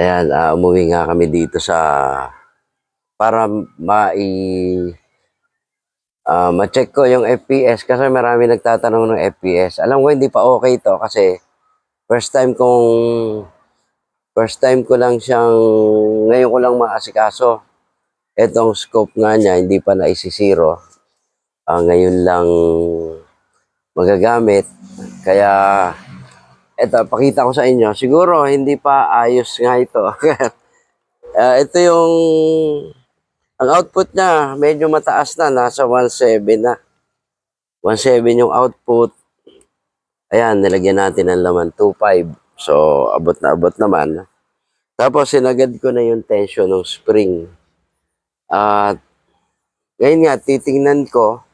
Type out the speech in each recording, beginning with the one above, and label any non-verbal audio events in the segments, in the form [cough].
Ayan, ah, umuwi nga kami dito sa para mai ah, ma-check ko yung FPS kasi marami nagtatanong ng FPS. Alam ko hindi pa okay to kasi first time kong first time ko lang siyang ngayon ko lang maasikaso. Etong scope nga niya hindi pa naisisiro. Ah, ngayon lang magagamit. Kaya eto pakita ko sa inyo. Siguro hindi pa ayos nga ito. [laughs] Ah, ito yung ang output niya medyo mataas na, nasa 1.7 na. 1.7 yung output. Ayan, nilagyan natin ng laman 2.5. So, abot na abot naman. Tapos, sinagad ko na yung tension ng spring. At, ngayon nga, titingnan ko,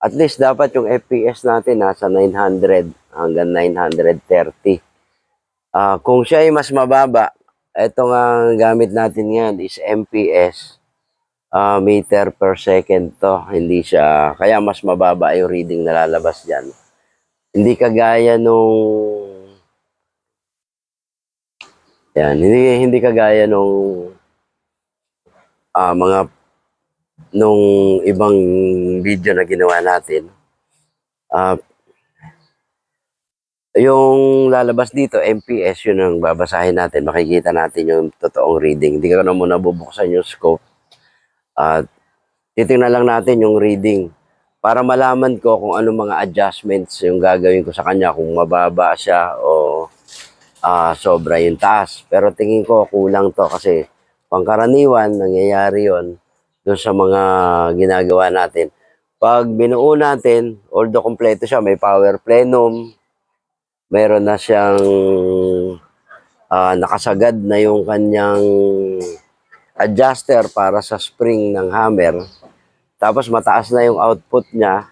at least dapat yung FPS natin nasa 900 hanggang 930. Ah, kung siya ay mas mababa, ito nga gamit natin ngayon is MPS ah, meter per second to. Hindi siya, kaya mas mababa yung reading na lalabas dyan. Hindi kagaya nung, yan, hindi, hindi kagaya nung ah, mga, nung ibang video na ginawa natin. Ah, yung lalabas dito, MPS, yun ang babasahin natin. Makikita natin yung totoong reading. Hindi ko na muna bubuksan yung scope. At titingnan lang natin yung reading para malaman ko kung ano mga adjustments yung gagawin ko sa kanya. Kung mababa siya o ah, sobra yung taas. Pero tingin ko kulang to kasi pangkaraniwan, nangyayari yon doon sa mga ginagawa natin. Pag binuo natin, although kompleto siya, may power plenum, meron na siyang ah, nakasagad na yung kanyang adjuster para sa spring ng hammer. Tapos mataas na yung output niya,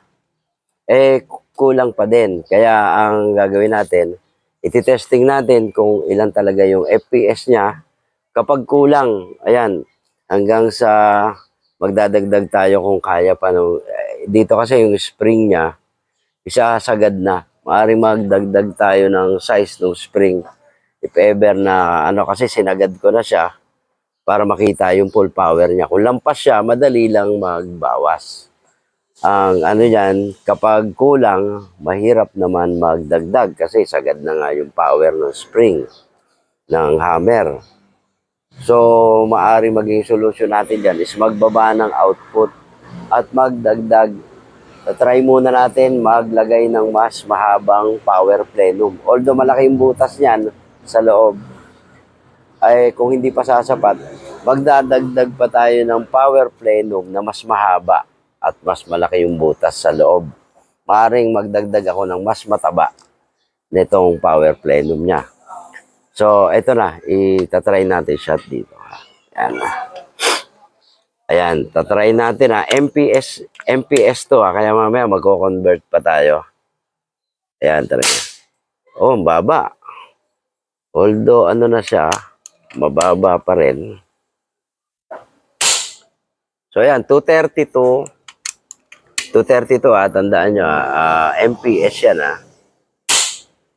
eh kulang pa din. Kaya ang gagawin natin, ititesting natin kung ilan talaga yung FPS niya. Kapag kulang, ayan, hanggang sa magdadagdag tayo kung kaya pa. No. Eh, Dito kasi yung spring niya, isasagad na. Maaaring magdagdag tayo ng size ng spring. If ever na, ano kasi sinagad ko na siya para makita yung full power niya. Kung lampas siya, madali lang magbawas. Ang ano yan, kapag kulang, mahirap naman magdagdag kasi sagad na nga yung power ng spring ng hammer. So, maari maging solusyon natin dyan is magbaba ng output at magdagdag. try muna natin maglagay ng mas mahabang power plenum. Although malaki yung butas niyan sa loob, ay kung hindi pa sasapat, magdadagdag pa tayo ng power plenum na mas mahaba at mas malaki yung butas sa loob. Maaring magdagdag ako ng mas mataba nitong power plenum niya. So, ito na. Itatry natin shot dito. Ayan. Ayan, tatry natin ha. MPS, MPS to ha. Kaya mamaya magko-convert pa tayo. Ayan, try. Oh, baba. Although, ano na siya, mababa pa rin. So, ayan, 232. 232 ha, tandaan nyo ha. Ah, MPS yan ha.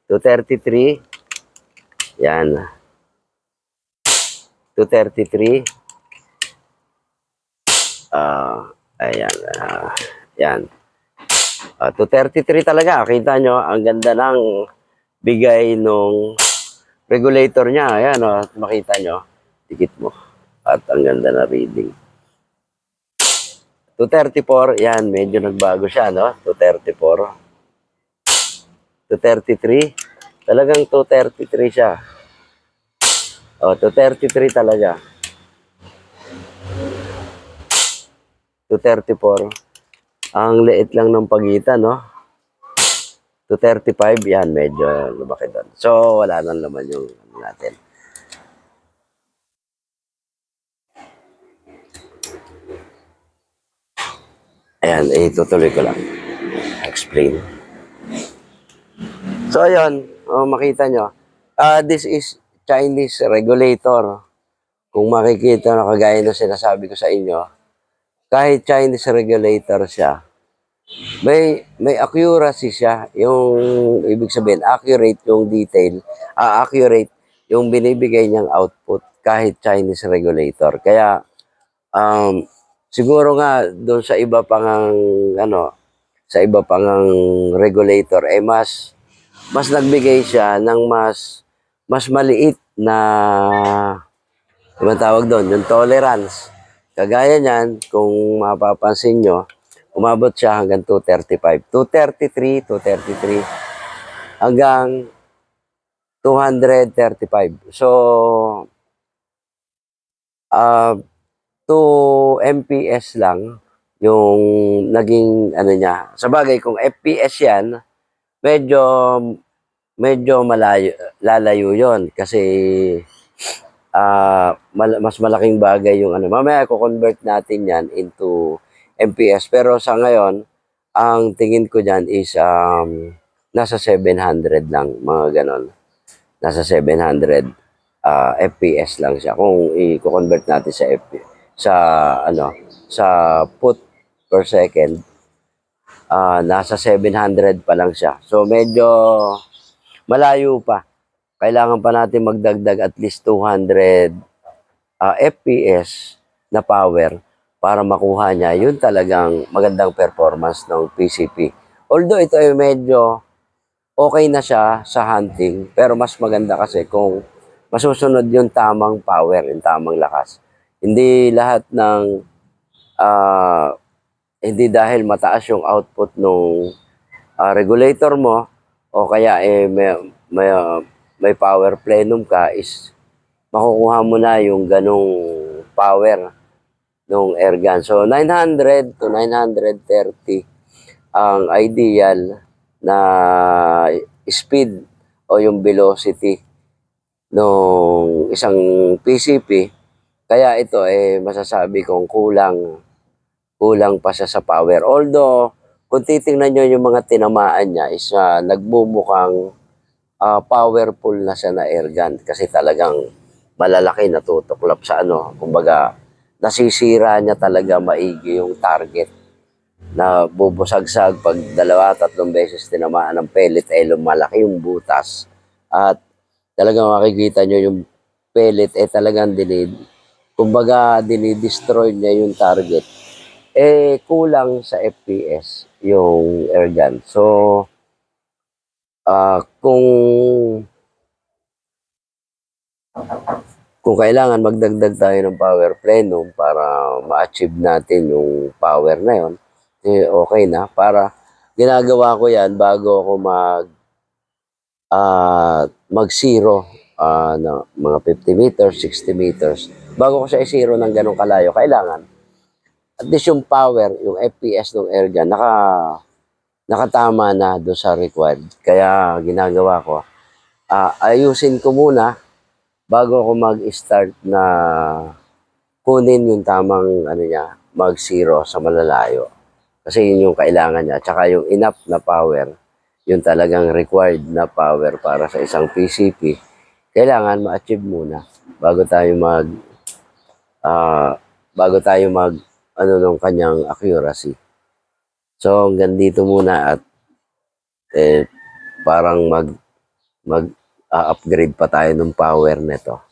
233. Yan. 233. Ah, ayan. ah, yan. Ah, 233 talaga. Kita nyo, ang ganda ng bigay nung regulator niya. Ayan, oh, makita nyo. Dikit mo. At ang ganda na reading. 234, yan, medyo nagbago siya, no? 234. 233. Talagang 233 siya. Oh, 233 talaga. 234. Ang liit lang ng pagitan, no? 235, yan, medyo lumaki doon. So, wala nang laman yung ano natin. Ayan, eh, tutuloy ko lang. Explain. So, ayun, oh, makita nyo. Ah, this is Chinese regulator. Kung makikita na kagaya na sinasabi ko sa inyo, kahit Chinese regulator siya, may may accuracy siya. Yung ibig sabihin, accurate yung detail, ah, accurate yung binibigay niyang output kahit Chinese regulator. Kaya um, siguro nga doon sa iba pang ano sa iba pang regulator eh mas mas nagbigay siya ng mas mas maliit na ano tawag doon, yung tolerance. Kagaya niyan, kung mapapansin nyo, umabot siya hanggang 235. 233, 233, hanggang 235. So, uh, 2 MPS lang yung naging ano niya. Sa bagay, kung FPS yan, medyo medyo malayo, lalayo yon kasi ah mal- mas malaking bagay yung ano. Mamaya ko-convert natin yan into MPS. Pero sa ngayon, ang tingin ko dyan is um, nasa 700 lang, mga ganon. Nasa 700 ah, FPS lang siya. Kung i-convert natin sa FP, sa ano, sa foot per second, ah, nasa 700 pa lang siya. So medyo malayo pa. Kailangan pa natin magdagdag at least 200 ah, FPS na power para makuha niya yun talagang magandang performance ng PCP. Although ito ay medyo okay na siya sa hunting, pero mas maganda kasi kung masusunod yung tamang power, yung tamang lakas. Hindi lahat ng ah, hindi dahil mataas yung output ng regulator mo o kaya eh may, may, may power plenum ka is makukuha mo na yung ganong power ng airgun. So 900 to 930 ang ideal na speed o yung velocity ng isang PCP. Kaya ito eh masasabi kong kulang kulang pa siya sa power. Although kung titingnan nyo yung mga tinamaan niya is ah, nagmumukhang ah, powerful na siya na airgun kasi talagang malalaki natutuklap sa ano. Kumbaga nasisira niya talaga maigi yung target na bubusagsag pag dalawa, tatlong beses tinamaan ng pellet eh lumalaki yung butas at talagang makikita nyo yung pellet eh talagang dinid kumbaga dinidestroy niya yung target eh kulang sa FPS yung airgun. So ah kung kung kailangan magdagdag tayo ng power plenum para ma-achieve natin yung power na yon eh okay na. Para ginagawa ko yan bago ako mag ah mag zero ah, na mga 50 meters, 60 meters. Bago ko siya i-zero ng ganong kalayo kailangan at least yung power, yung FPS ng airgun naka nakatama na do sa required kaya ginagawa ko ah, ayusin ko muna bago ako mag-start na kunin yung tamang ano niya, mag-zero sa malalayo. Kasi yun yung kailangan niya. Tsaka yung enough na power, yung talagang required na power para sa isang PCP, kailangan ma-achieve muna bago tayo mag ah bago tayo mag ano nung kanyang accuracy. So hanggang dito muna at eh, parang mag mag upgrade pa tayo ng power nito.